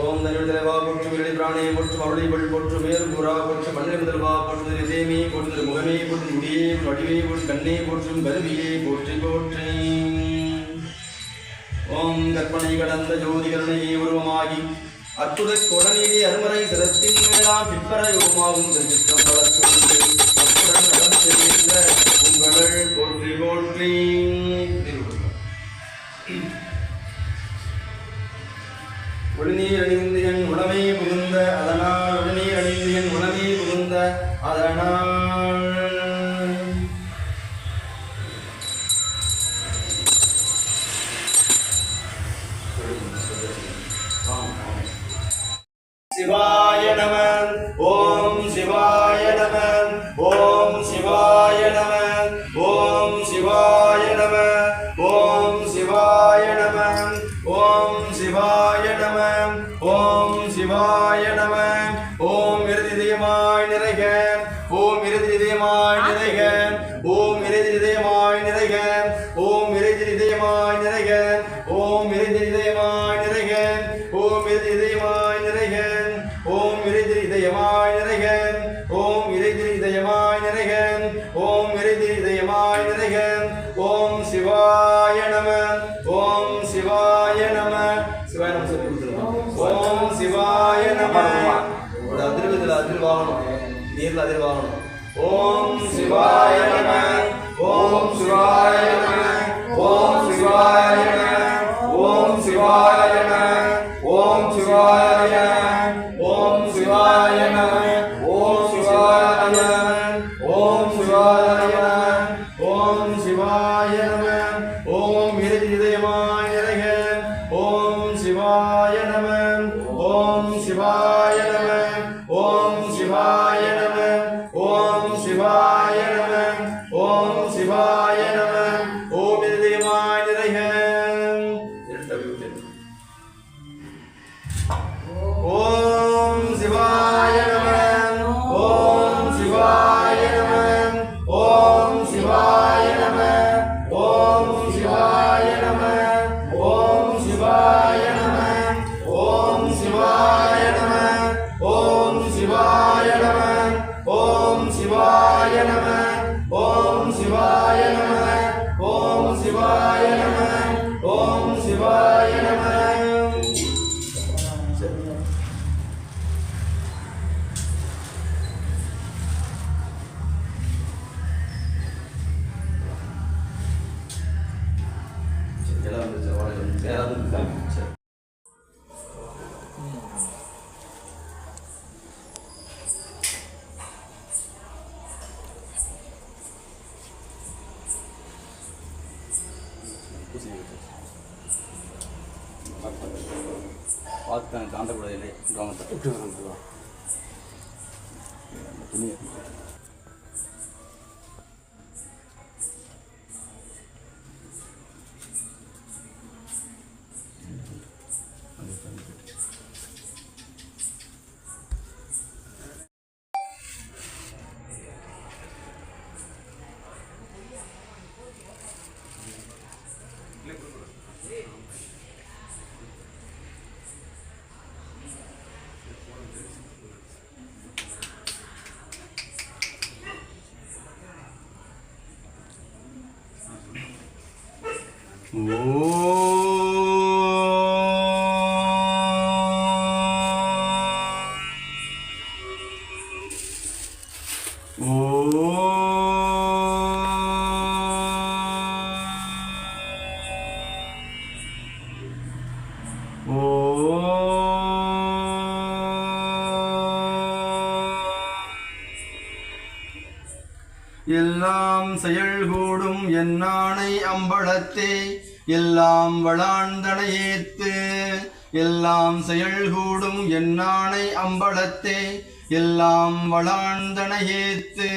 ஓம் தனிவிடலவா போற்று விரடி பிராணியை போற்று மருளை பொருள் போற்று வேறு புறா போற்று மண்ணிலவா போற்று இதயமே போற்று முகமே போற்று முடியே வடிவே போற்று கண்ணே போற்றும் கருவியே போற்றி போற்றி. ஓம் கற்பனை போற்றி போற்றி. உடனீர் அணிந்து என் உடமை புகுந்த அதனால் உடனே அணிந்து என் உடமை புகுந்த அதனால் சிவாய நம சிவாய நம. உங்களோட அதிர்வதில் அதிர்வாகணும். நீரில் அதிர்வாகணும். ஓம் சிவாய நம. ஓம் சிவாய நம. ஓம் தப்பு செய்கிறது பார்த்து தாண்டக்கூடாது கவனத்தை துணியை எல்லாம் செயல்கூடும் என்னானை அம்பலத்தே எல்லாம் வளாந்தனையேத்து எல்லாம் செயல்கூடும் என்னானை அம்பலத்தே எல்லாம் வளாந்தனையேத்து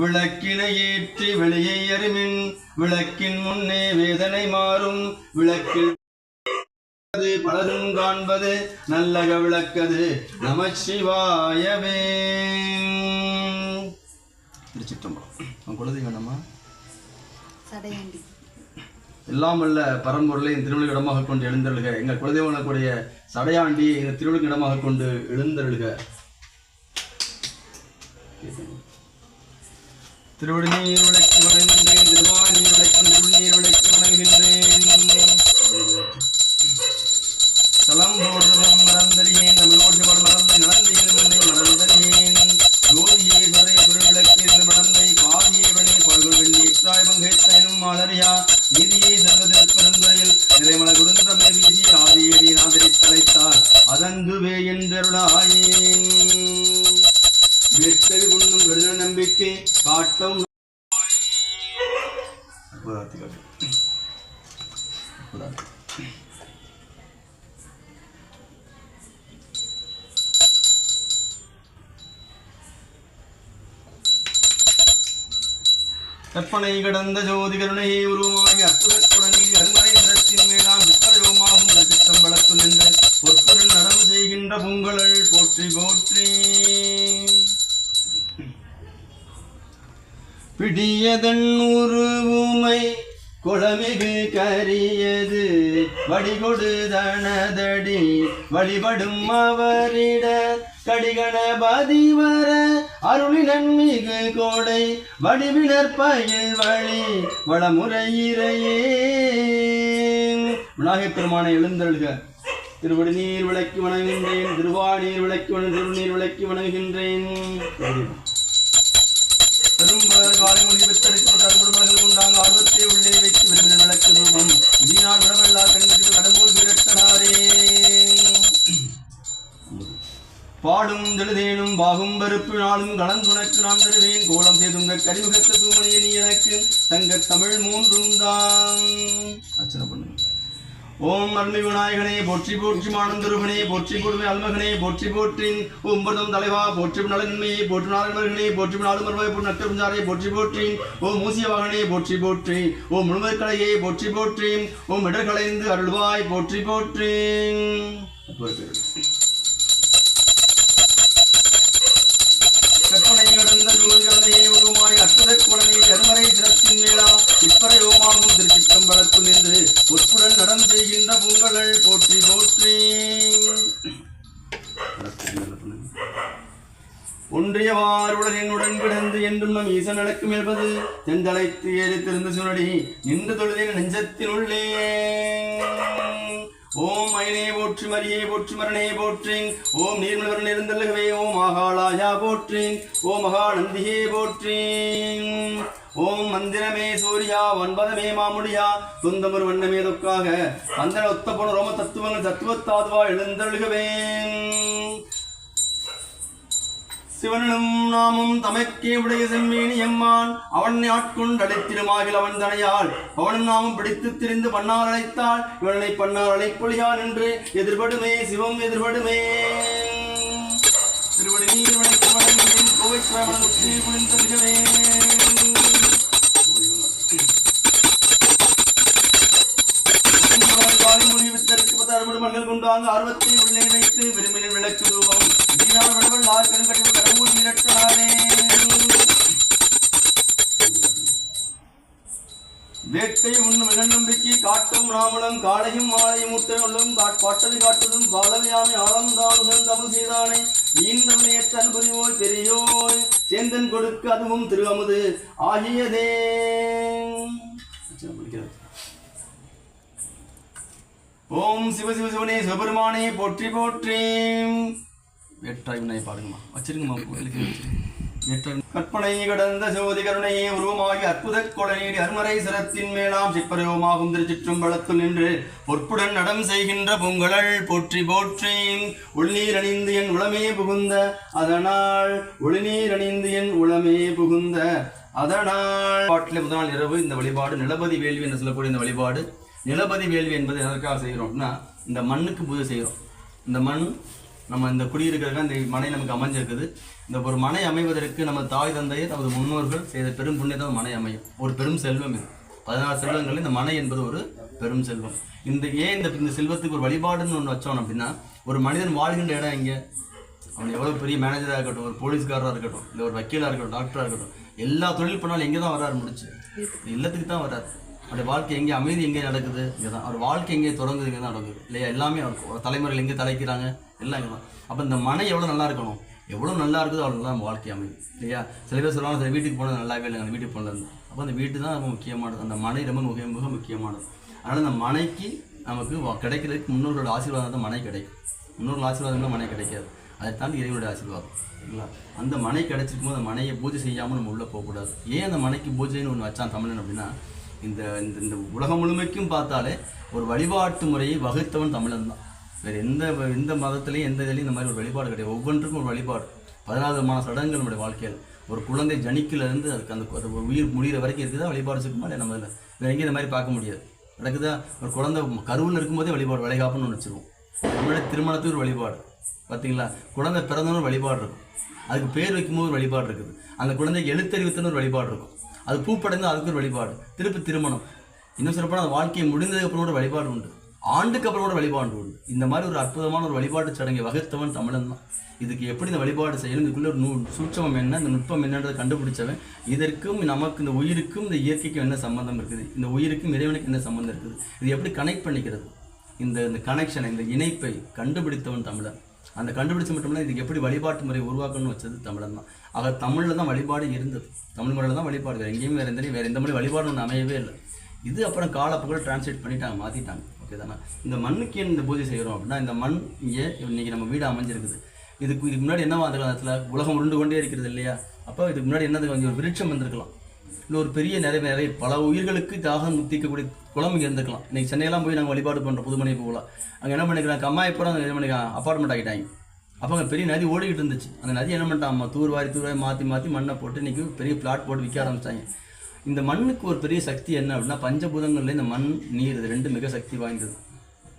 விளக்கினை ஏற்றி வெளியை அருமின் விளக்கின் முன்னே வேதனை மாறும். விளக்கில் பலரும் காண்பது நல்லக விளக்கது நமச்சிவாயவே திருச்சிற்றம்பலம். குலதெய்வம் சடையாண்டி. எல்லாம் வல்ல பரம்பொருளை இந்த திருவிழா இடமாக கொண்டு எழுந்தருளுக. எங்கள் குலதெய்வனுக்குடைய சடையாண்டி எங்கள் திருவிழா இடமாக கொண்டு எழுந்தருளுக. திருவடிநீர் விளக்கி வணங்குகின்றேன் திருவாணி விளக்கம் திருநீர் விளக்கி வணங்குகின்றேன் தலம் போடுவதும் மறந்தறியேன் தமிழோடு படம் மறந்து நடந்தேன் மறந்தறியேன். ஜோதியே துறை திருவிளக்கு மடந்தை காதியே வழி பல்குள் வெண்ணீற்றாய் பங்கேத்தனும் மாலரியா. நீதியே செல்வதற்கு பெருந்துறையில் நிறைமல குருந்தமே வீசி ஆதியடி நாதரி தலைத்தார். அதங்குவே என்றருளாயேன். வெட்டறி உண்ணும் வெள்ள நம்பிக்கை காட்டும் அற்புதார்த்தி கற்பனை கடந்த ஜோதி கருணையை உருவமாகி அற்புதக் குடநீர் அருமறை நிறத்தின் மேலாம் விக்கரயோமாகும் வளர்த்து நின்று ஒத்துடன் நடம் செய்கின்ற பொங்கலள் போற்றி போற்றி. பிடியதன் உருவுமை குளமிகு கரியது வடிகொடு தனதடி வழிபடும் அவரிட கடிகணபதி வர அருளினன் மிகு கோடை வடிவினர் பயில் வழி வளமுறையிறையே விநாயகப் பெருமானை எழுந்தழுக திருவடி நீர் விளக்கி வணங்குகின்றேன் திருவாநீர் விளக்கி வணங்கு திருநீர் விளக்கி வணங்குகின்றேன். பெரும்பலர் காலை மொழி பெற்றெடுக்கப்பட்ட அருமுடமலர்கள் ஆர்வத்தை உள்ளே வைத்து விரும்பின விளக்கு ரூபம் இதனால் விடவல்லா கண்களுக்கு கடவுள் விரட்டனாரே. பாடும் தெழுதேனும் பாகும் பருப்பு நாளும் கலந்துனக்கு நான் தருவேன். கோலம் செய்துங்க கரிமுகத்து தூமணியை நீ எனக்கு தங்க தமிழ் மூன்றும் தான். அச்சனை பண்ணுங்க. ஓம் அருமை விநாயகனே போற்றி போற்றி மானந்தருகனே போற்றி கொடுமை அல்மகனே போற்றி போற்றின் ஒன்பதும் தலைவா போற்றி நலன்மையை போற்றி நாளன்மர்களே போற்றி நாலு மருவாய் போற்றி போற்றி போற்றின் ஓம் மூசிய வாகனே போற்றி போற்றி ஓம் முழுமைக்கலையே போற்றி போற்றி ஓம் இடர்களைந்து அருள்வாய் போற்றி போற்றி. உருவாய் அற்புதக் குடனை கருமறை திறத்தின் மேலா இப்பறை ஓமாகும் திருச்சிற்றம்பலத்து நின்று ஒற்றுடன் நடம் செய்கின்ற பொங்கலள் போற்றி போற்றி. ஒன்றியவாருடன் என்னுடன் கிடந்து என்றும் நம் ஈசன் நடக்கு என்பது தெந்தலைத்து ஏறி திறந்து சுனடி. நின்று தொழுதின் நெஞ்சத்தினுள்ளே. ஓம் மயனே போற்றி மரியே போற்றி மரணே போற்றிங் ஓம் நீர்மலவரன் இருந்தல்லகவே ஓம் மகாளாயா போற்றிங் ஓம் மகாநந்தியே போற்றிங் ஓம் மந்திரமே சூர்யா ஒன்பதமே மாமுடியா துந்தமர் வண்ணமே தொக்காக. மந்திர ஒத்தப்பன ரோம தத்துவங்கள் தத்துவத்தாதுவா எழுந்தருளுகவே சிவனும் நாமும் தமக்கே உடைய செம்மேனி எம்மான். அவன் ஆட்கொண்டு அழைத்திருமாகில் அவன் தனையால் அவனும் நாமும் பிடித்து திரிந்து பண்ணால் அழைத்தால் இவனை பண்ணால் அழைப்பொழியான் என்று எதிர்படுமே சிவம் எதிர்படுமே. திருவடி நீர் கோவை சிவமன் உச்சி முடிவித்தற்கு பத்து கொண்டாங்க உள்ளே வைத்து விரும்பினின் விளக்கு ரூபம் வீணார் விடவல் ஆறு கடவுள் வேட்டை உண்ணும் நம்பிக்கை காட்டும் நாமலம் காளையும் மாலையும் முட்டையுள்ளும் காட்டலை காட்டுதும் பாலவியாமை ஆழம் தானுகன் தமிழ் செய்தானே ஈந்தமைய தன் புரிவோய் பெரியோய் சேந்தன் கொடுக்க அதுவும் திரு அமுது ஆகியதே. ஓம் சிவ சிவ சிவனே சிவபெருமானே போற்றி போற்றி. வேட்டாய் விநாயகர் பாருங்கம்மா வச்சிருங்கம்மா கோயிலுக்கு கற்பனை கடந்த ஜோதி கருணையே உருவமாகி அற்புத கொடநீடி அருமறை சிரத்தின் மேலாம் சிப்பரவுமாகும் திருச்சிற்றம்பலத்துள் நின்று பொற்புடன் நடம் செய்கின்ற பொங்கலள் போற்றி போற்றி. உள்நீர் அணிந்து என் உளமே புகுந்த அதனால் ஒளிநீர் அணிந்து என் உளமே புகுந்த அதனால். பாட்டில் முதல் நாள் இரவு இந்த வழிபாடு. நிலபதி வேள்வி என்று சொல்லக்கூடிய இந்த வழிபாடு. நிலபதி வேள்வி என்பது எதற்காக செய்கிறோம் அப்படின்னா இந்த மண்ணுக்கு பூஜை செய்கிறோம். இந்த மண் நம்ம இந்த குடியிருக்கிறதுக்கு இந்த மனை நமக்கு அமைஞ்சிருக்குது. இந்த ஒரு மனை அமைவதற்கு நம்ம தாய் தந்தையை நமது முன்னோர்கள் செய்த பெரும் புண்ணியத்தை மனை அமையும். ஒரு பெரும் செல்வம் இது. பதினாறு செல்வங்கள் இந்த மனை என்பது ஒரு பெரும் செல்வம். இந்த ஏன் இந்த இந்த செல்வத்துக்கு ஒரு வழிபாடுன்னு ஒன்று வச்சோம் அப்படின்னா ஒரு மனிதன் வாழ்கின்ற இடம் இங்கே அவன் எவ்வளோ பெரிய மேனேஜராக இருக்கட்டும் ஒரு போலீஸ்காரராக இருக்கட்டும் இல்லை ஒரு வக்கீலாக இருக்கட்டும் டாக்டராக இருக்கட்டும் எல்லா தொழில் பண்ணாலும் எங்கே தான் வராரு முடிச்சு. இல்லத்துக்கு தான் வராரு அவருடைய வாழ்க்கை எங்கே அமைதி எங்கே நடக்குது? இங்கே தான் அவர் வாழ்க்கை எங்கே தொடங்குது இங்கே தான் நடக்குது. இல்லையா? எல்லாமே அவர் தலைமுறையில் எங்கே தலைக்கிறாங்க? எல்லாம் இங்கே தான் அப்போ இந்த மனை எவ்வளோ நல்லா இருக்கணும்? எவ்வளோ நல்லா இருக்குதோ அவ்வளோ தான் வாழ்க்கை அமைதி இல்லையா? சில பேர் சொல்லுவாங்க சரி வீட்டுக்கு போனது நல்லாவே இல்லை அந்த வீட்டுக்கு போனது அப்போ அந்த வீட்டு தான் ரொம்ப முக்கியமானது. அந்த மனை ரொம்ப மிக மிக முக்கியமானது. அதனால் அந்த மனைக்கு நமக்கு கிடைக்கிறதுக்கு முன்னோர்களோட ஆசீர்வாதம் தான் மனை கிடைக்கும். முன்னோர்கள் ஆசீர்வாதம் தான் மனை கிடைக்காது. அதை தாண்டி இறைவனுடைய ஆசீர்வாதம். சரிங்களா அந்த மனை கிடைச்சிருக்கும் போது அந்த மனையை பூஜை செய்யாமல் நம்ம உள்ளே போகக்கூடாது. ஏன் அந்த மனைக்கு பூஜைன்னு ஒன்று வச்சான் தமிழன் அப்படின்னா இந்த இந்த இந்த உலகம் முழுமைக்கும் பார்த்தாலே ஒரு வழிபாட்டு முறையை வகுத்தவன் தமிழன் தான். வேறு எந்த எந்த மதத்துலேயும் எந்த இதுலேயும் இந்த மாதிரி ஒரு வழிபாடு கிடையாது. ஒவ்வொன்றுக்கும் ஒரு வழிபாடு. பதினாறு விதமான சடங்குகள் நம்முடைய வாழ்க்கையில். ஒரு குழந்தை ஜனிக்கிலேருந்து அதுக்கு அந்த அது ஒரு உயிர் முடிகிற வரைக்கும் இருக்குதா? வழிபாடு இருக்குமா? இல்லை நம்ம இதில் வேறு எங்கேயும் இந்த மாதிரி பார்க்க முடியாது. நடக்குதா? ஒரு குழந்தை கருவில் இருக்கும்போதே வழிபாடு வளைகாப்புன்னு ஒன்று வச்சுருவோம். நம்மளுடைய திருமணத்துக்கு ஒரு வழிபாடு. பார்த்தீங்களா? குழந்தை பிறந்தவன வழிபாடு இருக்கும். அதுக்கு பேர் வைக்கும்போது ஒரு வழிபாடு இருக்குது. அந்த குழந்தைக்கு எழுத்தறிவித்தன ஒரு வழிபாடு இருக்கும். அது பூப்படைந்து அதுக்கு ஒரு வழிபாடு. திருப்பி திருமணம். இன்னும் சிறப்பான அந்த வாழ்க்கையை முடிந்ததுக்கு அப்புறம் கூட வழிபாடு உண்டு. ஆண்டுக்கு அப்புறம் கூட வழிபாடு உண்டு. இந்த மாதிரி ஒரு அற்புதமான ஒரு வழிபாட்டு சடங்கை வகுத்தவன் தமிழன் தான். இதுக்கு எப்படி இந்த வழிபாடு செய்யணும்? இதுக்குள்ள ஒரு நூ சூட்சமம் என்ன? இந்த நுட்பம் என்னன்றதை கண்டுபிடிச்சவன். இதற்கும் நமக்கு இந்த உயிருக்கும் இந்த இயற்கைக்கும் என்ன சம்பந்தம் இருக்குது? இந்த உயிருக்கும் இறைவனுக்கு என்ன சம்பந்தம் இருக்குது? இது எப்படி கனெக்ட் பண்ணிக்கிறது? இந்த இந்த கனெக்ஷனை இந்த இணைப்பை கண்டுபிடித்தவன் தமிழன். அந்த கண்டுபிடிச்சு மட்டும் இதுக்கு எப்படி வழிபாட்டு முறை உருவாக்கணும்னு வச்சது தமிழன் தான். ஆக தமிழில் தான் வழிபாடு இருந்தது. தமிழ் முறையில் தான் வழிபாடு. வேறு எங்கேயும் வேறு எந்த வேறு எந்த மொழி வழிபாடு ஒன்று அமையவே இல்லை. இது அப்புறம் காலப்போ டிரான்ஸ்லேட் பண்ணிட்டாங்க மாற்றிட்டாங்க ஓகே தானே? இந்த மண்ணுக்கு ஏன் இந்த பூஜை செய்கிறோம் அப்படின்னா இந்த மண் இங்கே இன்னைக்கு நம்ம வீடு அமைஞ்சிருக்குது? இதுக்கு இதுக்கு முன்னாடி என்ன அந்த காலத்தில் உலகம் உருண்டு கொண்டே இருக்கிறது இல்லையா? அப்போ இதுக்கு முன்னாடி என்னது? கொஞ்சம் ஒரு விருட்சம் வந்திருக்கலாம். இல்லை ஒரு பெரிய நிறைய நிறைய பல உயிர்களுக்கு தாகம் முத்திக்கக்கூடிய குளம் இங்கே இருந்துக்கலாம். இன்றைக்கி சென்னையெல்லாம் போய் நாங்கள் வழிபாடு பண்ணுறோம் புதுமனை போகலாம். அங்கே என்ன பண்ணிக்கிறாங்க கம்மாயப்புறம் என்ன பண்ணிக்கிறாங்க அப்பார்ட்மெண்ட் ஆகிட்டாங்க அப்போ அங்கே பெரிய நதி ஓடிக்கிட்டு இருந்துச்சு. அந்த நதி என்ன பண்ணிட்டாங்க? தூர் வாரி தூர் வாரி மாற்றி மாற்றி மண்ணை போட்டு இன்னைக்கு பெரிய பிளாட் போட்டு விற்க ஆரம்பிச்சாங்க. இந்த மண்ணுக்கு ஒரு பெரிய சக்தி என்ன அப்படின்னா பஞ்சபூதங்களில் இந்த மண் நீர் இது ரெண்டும் மிக சக்தி வாய்ந்தது.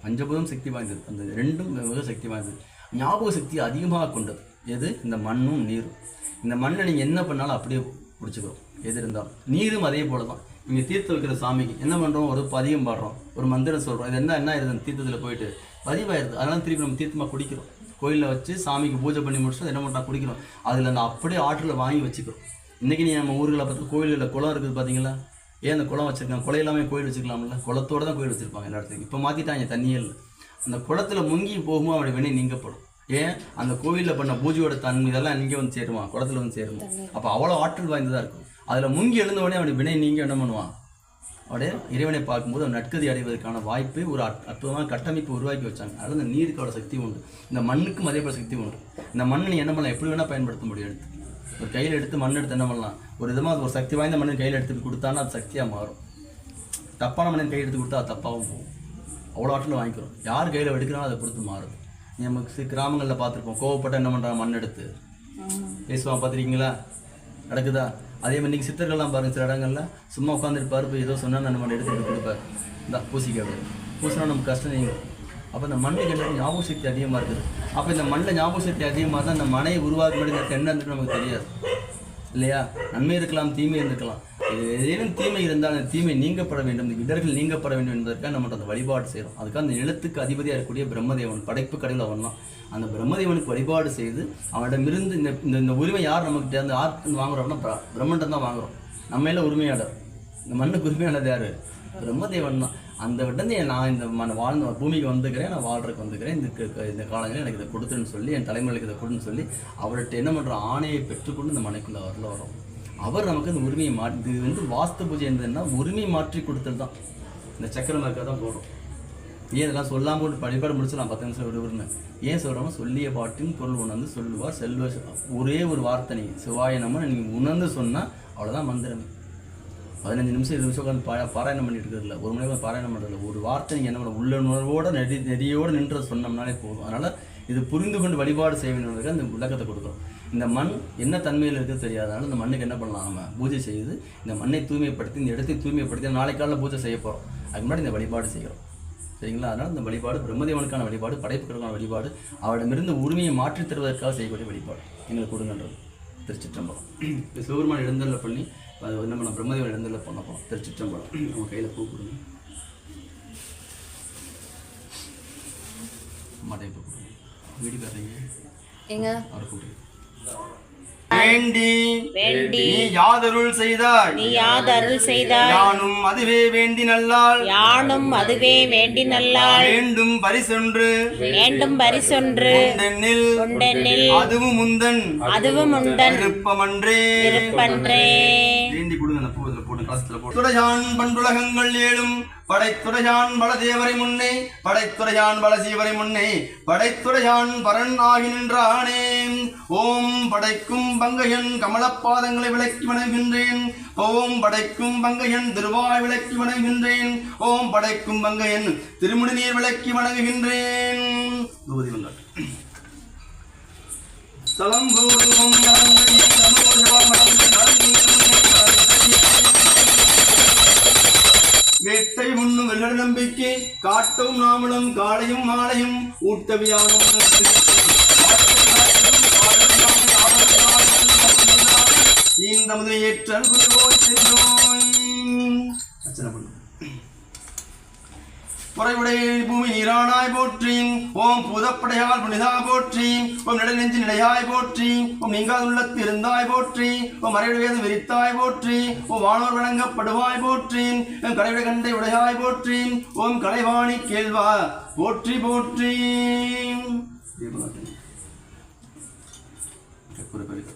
பஞ்சபூதம் சக்தி வாய்ந்தது. அந்த ரெண்டும் மிக சக்தி வாய்ந்தது. ஞாபக சக்தி அதிகமாக கொண்டது. எது? இந்த மண்ணும் நீரும். இந்த மண்ணை நீங்கள் என்ன பண்ணாலும் அப்படியே பிடிச்சிக்கிறோம். எது இருந்தாலும். நீரும் அதே போல தான் நீங்கள் தீர்த்தம் வைக்கிற சாமிக்கு என்ன பண்ணுறோம் ஒரு பதியம் பாடுறோம். ஒரு மந்திரம் சொல்கிறோம் இது என்ன என்ன ஆயிருது அந்த தீர்த்தத்தில் போயிட்டு பதிவாயிருது. அதனால திருப்பி நம்ம தீர்த்தமாக குடிக்கிறோம். கோயிலில் வச்சு சாமிக்கு பூஜை பண்ணி முடிச்சுட்டு என்ன பண்ணுறோம் குடிக்கிறோம். அதில் அந்த அப்படியே ஆற்றில் வாங்கி வச்சுக்கிறோம். இன்றைக்கி நீ நம்ம ஊர்களை பார்த்து கோயில்களில் குளம் இருக்குது பார்த்தீங்களா ஏன் அந்த குளம் வச்சுருக்காங்க? குளம் எல்லாமே கோயில் வச்சுக்கலாம்ல குளத்தோட தான் கோயில் வச்சுருப்பாங்க எல்லா இடத்துக்கும் இப்போ மாற்றிட்டாங்க தண்ணியே இல்லை. அந்த குளத்துல முங்கி போகும்போது அவனுடைய வினை நீங்கப்படும். ஏன்? அந்த கோவிலில் பண்ண பூஜையோட தன்மை இதெல்லாம் இங்கே வந்து சேருவான் குளத்துல வந்து சேருமா? அப்போ அவ்வளோ ஆற்றல் வாய்ந்ததாக இருக்கும். அதில் முங்கி எழுந்த உடனே அவனுடைய வினை நீங்க என்ன பண்ணுவான்? அவருடைய இறைவனை பார்க்கும்போது அவன் நட்கதி அடைவதற்கான வாய்ப்பு ஒரு அற்- அற்புதமான கட்டமைப்பு உருவாக்கி வச்சாங்க. அதனால இந்த நீருக்கு அவ்வளோ சக்தி உண்டு. இந்த மண்ணுக்கும் அதே போல சக்தி உண்டு. இந்த மண்ணை நீ என்ன பண்ணலாம்? எப்படி வேணால் பயன்படுத்த முடியும் எடுத்து. ஒரு கையில் எடுத்து மண் எடுத்து என்ன பண்ணலாம்? ஒரு விதமாக ஒரு சக்தி வாய்ந்த மண்ணை கையில் எடுத்துட்டு கொடுத்தான்னா அது சக்தியாக மாறும். தப்பான மனிதன் கை எடுத்து கொடுத்தா அது தப்பாகவும் போகும். அவ்வளோ ஆட்டில் வாங்கிக்கிறோம். யார் கையில் எடுக்கிறானோ அதை பொறுத்து மாறுது. நமக்கு சி- கிராமங்களில் பார்த்துருப்போம். கோவப்பட்ட என்ன பண்ணுறாங்க மண் எடுத்து. பேசுவான் பார்த்துருக்கீங்களா? நடக்குதா? அதே மாதிரி நீங்கள் சித்தர்கள்லாம் பாருங்கள் சில இடங்கள்ல சும்மா உட்காந்துருப்பாரு போய் ஏதோ சொன்னால் நம்ம எடுத்துகிட்டு கொடுப்பாரு. இந்த பூசிக்க அப்படி பூசினா நமக்கு கஷ்டம் நீங்க அப்போ இந்த மண்ணை என்ன ஞாபக சக்தி அதிகமாக இருக்குது. அப்போ இந்த மண்ணில் ஞாபக சக்தி அதிகமாக தான் இந்த மனையை உருவாக்க வேண்டிய என்ன நமக்கு தெரியாது. இல்லையா? நன்மை இருக்கலாம் தீமை இருந்திருக்கலாம். ஏதேனும் தீமை இருந்தால் அந்த தீமை நீங்கப்பட வேண்டும். இந்த இடர்கள் நீங்கப்பட வேண்டும் என்பதற்காக நம்ம அந்த வழிபாடு செய்கிறோம் அதுக்காக அந்த நிலத்துக்கு அதிபதியாக இருக்கக்கூடிய பிரம்மதேவன் படைப்பு கடையில் அவன் தான். அந்த பிரம்மதேவனுக்கு வழிபாடு செய்து அவனிடமிருந்து இந்த இந்த இந்த உரிமை யார் நமக்கு அந்த ஆர்க்கு வாங்குறோம்னா பிர- பிரம்மண்டம் தான் வாங்குறோம். நம்ம எல்லாம் உரிமையாளர். இந்த மண்ணுக்கு உரிமையானது யார்? பிரம்மதேவன் தான். அந்த விட்டந்து நான் இந்த மண் வாழ்ந்த பூமிக்கு வந்துக்கிறேன் நான் வாழ்றதுக்கு வந்துக்கிறேன் இந்த க- இந்த காலங்களில் எனக்கு இதை கொடுத்துன்னு சொல்லி என் தலைமுறைக்கு இதை கொடுன்னு சொல்லி அவர்கிட்ட என்ன பண்ணுற ஆணையை பெற்றுக்கொண்டு இந்த மனைக்குள்ள வரல வரும் அவர் நமக்கு இந்த உரிமையை மாற்றி இது வந்து வாஸ்து பூஜை என்னதுன்னா உரிமை மாற்றி கொடுத்தது தான். இந்த சக்கரம் இருக்க தான் போடும் ஏன் இதெல்லாம் சொல்லாமல் போட்டு வழிபாடு முடிச்சிடலாம் பத்து நிமிஷம் விடுவிருந்தேன் ஏன் சொல்கிறோமோ சொல்லிய பாட்டின் பொருள் உணர்ந்து சொல்லுவார் செல்வ ஒரே ஒரு வார்த்தை நீ சிவாய நம்ம நீங்கள் உணர்ந்து சொன்னால் அவ்வளோதான் மந்திரமே. பதினஞ்சு நிமிஷம் இருபது நிமிஷம் உட்காந்து பா பாராயணம் பண்ணிட்டு இருக்கிறதில்ல ஒரு மணி நேரம் பாராயணம் பண்ணுறதில்ல ஒரு வார்த்தை நீங்கள் என்ன பண்ண உள்ளுணர்வோட நெடி நெறியோடு நின்று சொன்னோம்னாலே போதும். அதனால் இது புரிந்து கொண்டு வழிபாடு செய்ய வேண்டியவங்களுக்கு அந்த விளக்கத்தை கொடுக்குறோம் இந்த மண் என்ன தன்மையில் இருக்குது தெரியாதனால இந்த மண்ணுக்கு என்ன பண்ணலாம் நம்ம? பூஜை செய்து இந்த மண்ணை தூய்மைப்படுத்தி இந்த இடத்தை தூய்மைப்படுத்தி நாளை காலையில் பூஜை செய்ய போகிறோம் அதுக்கு முன்னாடி இந்த வழிபாடு செய்கிறோம் சரிங்களா? அதனால் இந்த வழிபாடு பிரம்மதேவனுக்கான வழிபாடு படைப்புகளுக்கான வழிபாடு அவரிடமிருந்து உரிமையை மாற்றித் தருவதற்காக செய்யக்கூடிய வழிபாடு. எங்களுக்கு கொடுங்கன்றது. திருச்சிற்றம்பலம். இப்போ சிவபெருமான் எழுந்தல்ல பண்ணி அது என்ன பண்ண பிரம்மதேவன் எழுந்தல்ல பண்ண போகிறோம் திருச்சிற்றம்பலம். நம்ம கையில் பூ கொடுங்க. மாட்டை பூ கொடுங்க. வீடு காட்டுறீங்க எங்க? அவரை கூப்பிட்டு வேண்டி வேண்டி. நீ யாதருள் செய்தாய். நீ யாதருள் செய்தாய். யானும் அதுவே வேண்டி நல்லால் யானும் அதுவே வேண்டி நல்லாள். வேண்டும் பரிசொன்று. வேண்டும் பரிசொன்று. உண்டெண்ணில் உண்டெண்ணில் அதுவும் முந்தன் அதுவும் உண்டன் விருப்பமன்றே. விருப்பன்றே வேண்டி கொடுங்க அந்த பூ இதில் போட்டு கலசத்தில் போட்டு. துறையான் பண்டுலகங்கள் ஏழும். படைத்துறையான் பலதேவரை முன்னே. படைத்துறையான் பலசீவரை முன்னே. படைத்துறையான் பரன் ஆகி நின்றானே. ஓம் படைக்கும் பங்கையன் கமலப்பாதங்களை விளக்கி வணங்குகின்றேன். ஓம் படைக்கும் பங்கையன் திருவாய் விளக்கி வணங்குகின்றேன். ஓம் படைக்கும் பங்கையன் திருமுடி நீர் விளக்கி வணங்குகின்றேன். தூதி வந்தார் சலம்போதும் வேட்டை உண்ணும் வெள்ளட நம்பிக்கை காட்டும் நாமளும் காலையும் மாலையும் ஊட்டவியானும் ஈன்ற முதலையேற்றல் குருவோய் சென்றோய் அர்ச்சனை பண்ணு. புறைவுடைய பூமி நீரானாய் போற்றி. ஓம் புதப்படையால் புனிதா போற்றி. ஓம் நெடுநெஞ்சு நிலையாய் போற்றி. ஓம் நீங்காத உள்ளத்து இருந்தாய் போற்றி. ஓம் மறைவிட வேதம் விரித்தாய் போற்றி. ஓம் வானோர் வழங்கப்படுவாய் போற்றி. ஓம் கடைவிட கண்டை உடையாய் போற்றி. ஓம் கலைவாணி கேள்வா போற்றி போற்றி. கற்பூர பரிசு.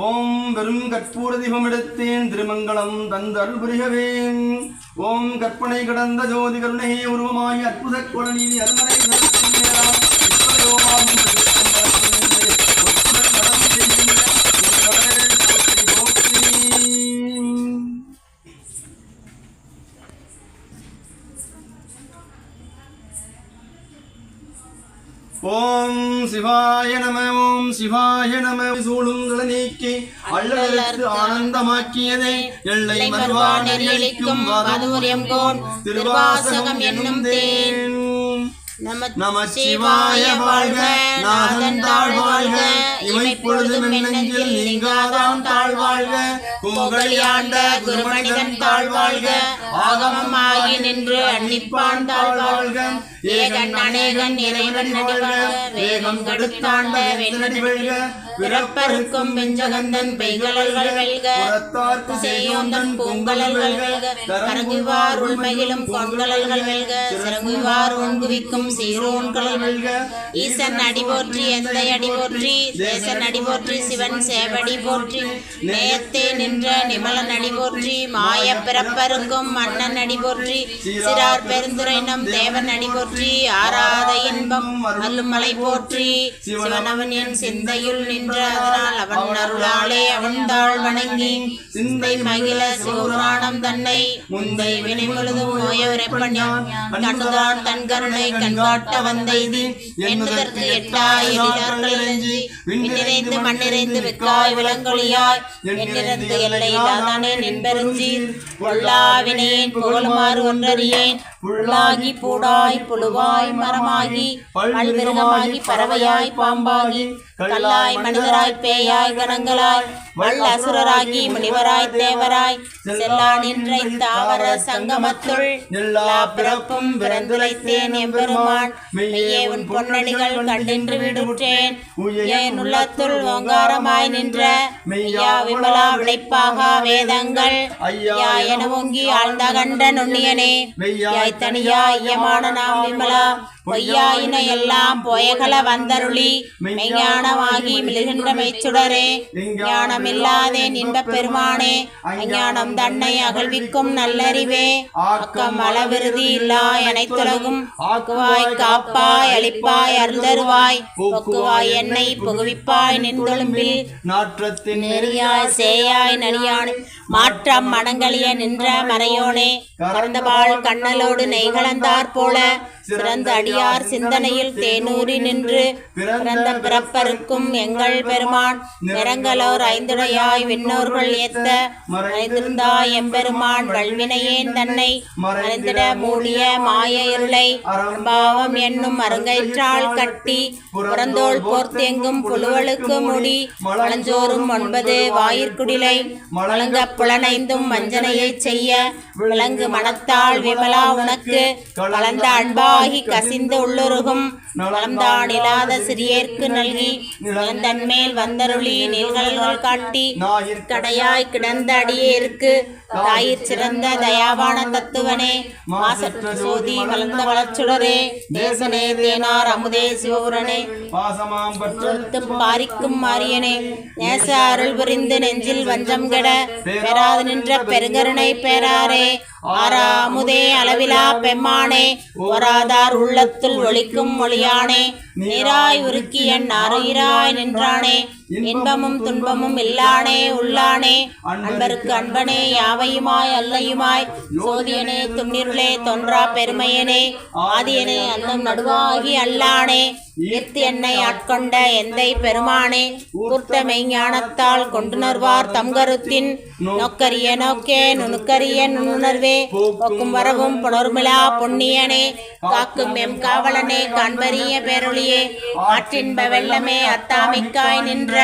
ஓம் வெறும் கற்பூர தீபம் எடுத்தேன் திருமங்கலம் தந்தருள் புரியவேன் ஓம் கற்பனை கடந்த ஜோதி கருணையை உருவமாய் அற்புத குடநீதி அருமனை ஓம் சிவாய நம ஓம் சிவாய நம. சூழுங்களை நீக்கி அள்ளலறுத்து ஆனந்தமாக்கியதே. எல்லை மறுவா நெறியளிக்கும் மதுரியம் கோன் திருவாசகம் என்னும் தேன். நம சிவாய வாழ்க நாதன் தாழ் வாழ்க. இமை பொழுதும் நெஞ்சில் நீங்காதான் தாழ் வாழ்க. புகழியாண்ட குருமனிதன் தாழ் வாழ்க. ஆகமமாகி நின்று அன்னிப்பான் தாழ் வாழ்க. ஏகன் அநேகன் இறைவன் நடி வாழ்க. வேகம் கடுத்தாண்ட வெண்ணடி வெல்க. பிறப்பருக்கும் வெஞ்சகந்தன் பெய்கலல்கள் வெல்க. செய்யோந்தன் பூங்கலல்கள் வெல்க. கரங்குவார் உள்மையிலும் பொன்கலல்கள் வெல்க. சிறங்குவார் ஒன்குவிக்கும் சீரோன் கலல் வெல்க ஈசன் அடி போற்றி எந்த அடி போற்றி. தேசன் அடி போற்றி சிவன் சேவடி போற்றி. நேயத்தே நின்ற நிமலன் அடி போற்றி. மாய பிறப்பருக்கும் மன்னன் அடி போற்றி. சிறார் பெருந்துரை தேவன் அடி போற்றி. ஆராத இன்பம் அல்லும் போற்றி. சிவன் அவன் என் சிந்தையுள் நின்ற அதனால் அவன் அருளாலே அவன் தாழ் வணங்கி. சிந்தை மகிழ சிவபுராணம் தன்னை. முந்தை வினை முழுதும் நோயவரைப்பண்ணான் கண்டுதான் தன் கருணை கண்காட்ட வந்த இது என்பதற்கு எட்டாய் இறைஞ்சி விண்ணிறைந்து மண்ணிறைந்து வெக்காய் விலங்கொழியாய். எண்ணிறந்து எல்லை இல்லாதானே நின்பெருஞ்சி பொல்லாவினேன் புகழுமாறு ஒன்றறியேன். புல்லாகி பூடாய் புழுவாய் மரமாகி. பல்விருகமாகி பறவையாய் பாம்பாகி. கல்லாய் மனிதராய் பேயாய் கணங்களாய். வல் அசுரராகி முனிவராய் தேவராய். செல்லா நின்ற தாவர சங்கமத்துள். எல்லா பிறப்பும் பிறந்துரைத்தேன் எம்பெருமான் மெய்யே உன் பொன்னடிகள் கண்டின்று விடுற்றேன். என் உள்ளத்துள் ஓங்காரமாய் நின்ற மெய்யா விமலா விளைப்பாகா வேதங்கள்? ஐயா என ஓங்கி ஆழ்ந்த கண்ட நுண்ணியனே யாய் தனியா ஐயமான நாம் விமலா. பொய்யாயின எல்லாம் போயகல வந்தருளி மெய்ஞானமாகி மிளுகின்ற மெய்ச்சுடரே ஞானமில்லாதேன் இன்பப் பெருமானே அஞ்ஞானம் தன்னை அகழ்விக்கும் நல்லறிவே அக்கம் அளவிருதி இல்லா அனைத்துலகும் ஆக்குவாய் காப்பாய் அளிப்பாய் அருந்தருவாய் பொக்குவாய் என்னை புகுவிப்பாய் நின்றொழும்பில் நாற்றத்தின் நெறியாய் சேயாய் நனியான் மாற்றம் மடங்களிய நின்ற மறையோனே கறந்தபாள் கண்ணலோடு நெய்கலந்தாற் போல சிறந்த அடியார் சிந்தனையில் தேனூறி நின்று பிறந்த பிறப்பருக்கும் எங்கள் பெருமான் நிறங்களோர் ஐந்துடையாய் விண்ணோர்கள் ஏத்த மறைந்திருந்தாய் எம்பெருமான் வல்வினையேன் தன்னை மறைந்திட மூடிய மாய இருளை அரும்பாவம் என்னும் அருங்கயிற்றால் கட்டி புறந்தோள் போர்த்தெங்கும் புழுவலுக்கு முடி மலஞ்சோறும் ஒன்பது வாயிற்குடிலை மலங்க புலனைந்தும் வஞ்சனையைச் செய்ய விளங்கு மனத்தால் விமலா உனக்கு கலந்த உருவாகி கசிந்து உள்ளுருகும் நலம்தான் இல்லாத சிறியேற்கு நல்கி தன்மேல் மேல் வந்தருளி நிகழ்கள் காட்டி கடையாய் கிடந்த அடியேற்கு தாயிற் சிறந்த தயாவான தத்துவனே. மாசற்ற சோதி வளர்ந்த வளர்ச்சுடரே. தேசனே தேனார் அமுதே சிவபுரனே. பாரிக்கும் மாரியனே. நேச அருள் புரிந்து நெஞ்சில் வஞ்சம் கெட. பெறாது நின்ற பெருங்கருணை பேராரே. ஆறாமுதே அளவிலா பெம்மானே வராதார் உள்ளத்துள் ஒழிக்கும் மொழியானே நீராய் உருக்கி என் அருயிராய் நின்றானே இன்பமும் துன்பமும் இல்லானே உள்ளானே. அன்பருக்கு அன்பனே யாவையுமாய் அல்லையுமாய். சோதியனே துண்ணிருளே தொன்றா பெருமையனே. ஆதியனே அன்னம் நடுவாகி அல்லானே. ஈர்த்து என்னை ஆட்கொண்ட எந்தை பெருமானே. கூர்த்த மெய்ஞானத்தால் கொண்டுணர்வார் தம் கருத்தின் நோக்கரிய நோக்கே நுணுக்கரிய நுண்ணுணர்வே போக்கும் வரவும் புணர்மிழா பொன்னியனே. காக்கும் எம் காவலனே காண்பரிய பேரொளியே ஆற்றின்ப வெள்ளமே அத்தாமிக்காய் நின்ற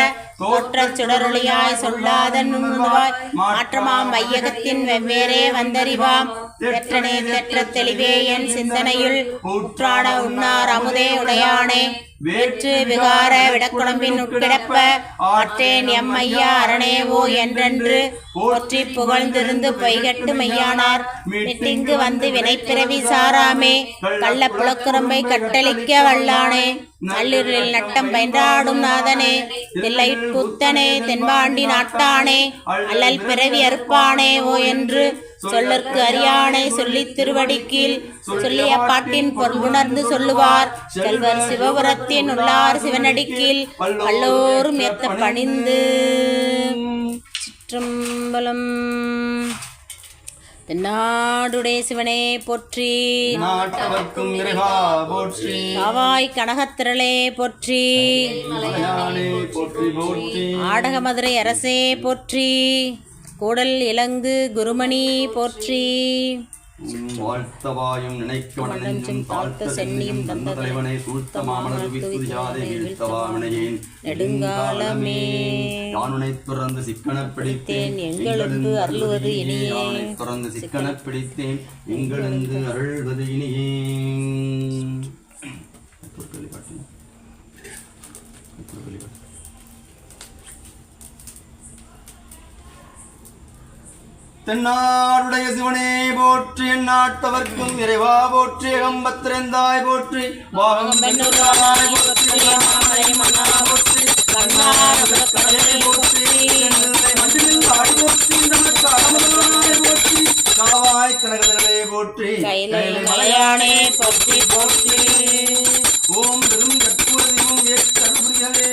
தோற்ற சுடரொளியாய் சொல்லாத நுண்ணுணர்வாய் மாற்றமாம் மையகத்தின் வெவ்வேறே வந்தறிவாம். வெற்றனே பெற்ற தெளிவே என் சிந்தனையுள். உற்றாட உண்ணார் அமுதே உடையானே. வேற்று விகார விடக்குழம்பின் உட்கிடப்ப. ஆற்றேன் எம் ஐயா அரணேவோ என்றென்று. போற்றி புகழ்ந்திருந்து பொய்கட்டு மையானார் மிட்டிங்கு வந்து வினைப்பிறவி சாராமே. கள்ள புலக்குரம்பை கட்டளிக்க வல்லானே. நள்ளிருளில் நட்டம் பயின்றாடும் நாதனே தில்லை புத்தனே தென்பாண்டி நாட்டானே அல்லல் பிறவி அறுப்பானே ஓ என்று சொல்லற்கு அறியானை சொல்லித் திருவடிக்கீழ் சொல்லிய பாட்டின் பொருளுணர்ந்து சொல்லுவார். செல்வர் சிவபுரத்தின் உள்ளார் சிவனடிக்கீழ் பல்லோரும் ஏத்த பணிந்து. சிற்றம்பலம் தென்னாடுடைய சிவனே போற்றி. நாட்டவர்க்கும் இறைவா போற்றி. காவாய் கனகத்திரளே போற்றி. போற்றி போற்றி. ஆடக மதுரை அரசே போற்றி. கூடல் இலங்கு குருமணி போற்றி. வாழ்த்தவாயும் நினைக்க நெஞ்சும் தாழ்த்த சென்னியும் தந்த தலைவனை சூழ்த்த மாமலர் வித்துதியாதை வீழ்த்தவா வினையேன் நெடுங்காலமே யானுனை துறந்து சிக்கனப் பிடித்தேன். எங்களுக்கு அருளுவது இனியே. யானை துறந்து சிக்கனப் பிடித்தேன். எங்களந்து அருள்வது இனியே. தென்னாடுடைய சிவனே போற்றி எந்நாட்டவர்க்கும் இறைவா போற்றி அகம்பத்திரந்தாய் போற்றி போற்றி காவாய் கனகதரே போற்றி மலையானே போற்றி போற்றி. ஓம் பெரும் கற்பூர தீபம் ஏற்றே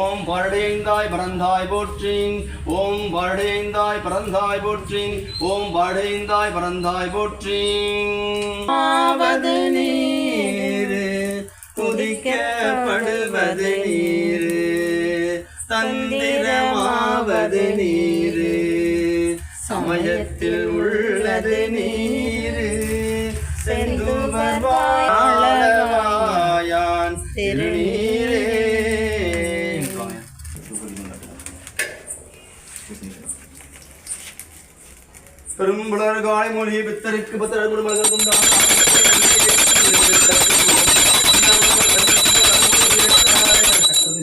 ஓம் வருடைந்தாய் பரந்தாய் போற்றின். ஓம் வருடைந்தாய் பரந்தாய் போற்றின். ஓம் வருடைந்தாய் பரந்தாய் போற்றின். ஆவது நீரு துதிக்கப்படுவது நீரு. தந்திரமாவது நீரு. சமயத்தில் உள்ளது நீரு. செந்துவர் வாழவாயான் திருநீரே பெரும்புலர் காலை மொழி பித்தருக்கு பத்தர் குடும்பங்கள் உண்டான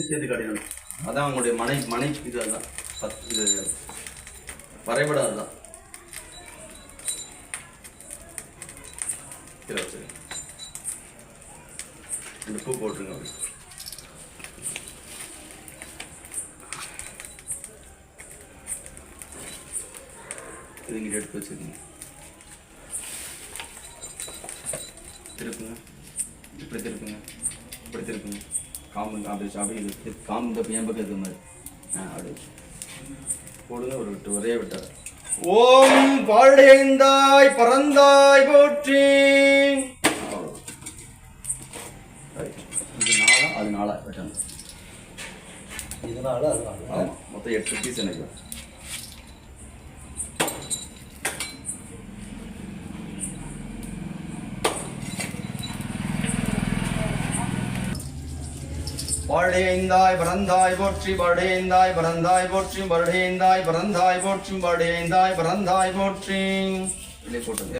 சேர்த்து காட்டினான் அதான் உங்களுடைய மனை மனை இது அதான் இது வரைபடம் அதுதான் சரி பூ போட்டுருங்க அப்படி. இது இங்கிட்ட எடுத்து வச்சுருங்க திருப்புங்க. இப்படி திருப்புங்க. இப்படி திருப்புங்க. காம்பு அப்படி அப்படி காம்பு இந்த என் பக்கம் இருக்கிற மாதிரி. ஆ அப்படி. போடுங்க ஒரு விட்டு ஒரே விட்டார் ஓம் பாழ்டைந்தாய் பறந்தாய் போற்றி. இது நாளா அது நாளா வெட்டணும். இதனால அதனால ஆமாம் மொத்தம் எட்டு பீஸ் எனக்கு. படையைந்தாய் பரந்தாய் போற்றி படையைந்தாய் பரந்தாய் போற்றி படையைந்தாய் பரந்தாய் போற்றி படையைந்தாய் பரந்தாய் போற்றி. வெளியே போட்டு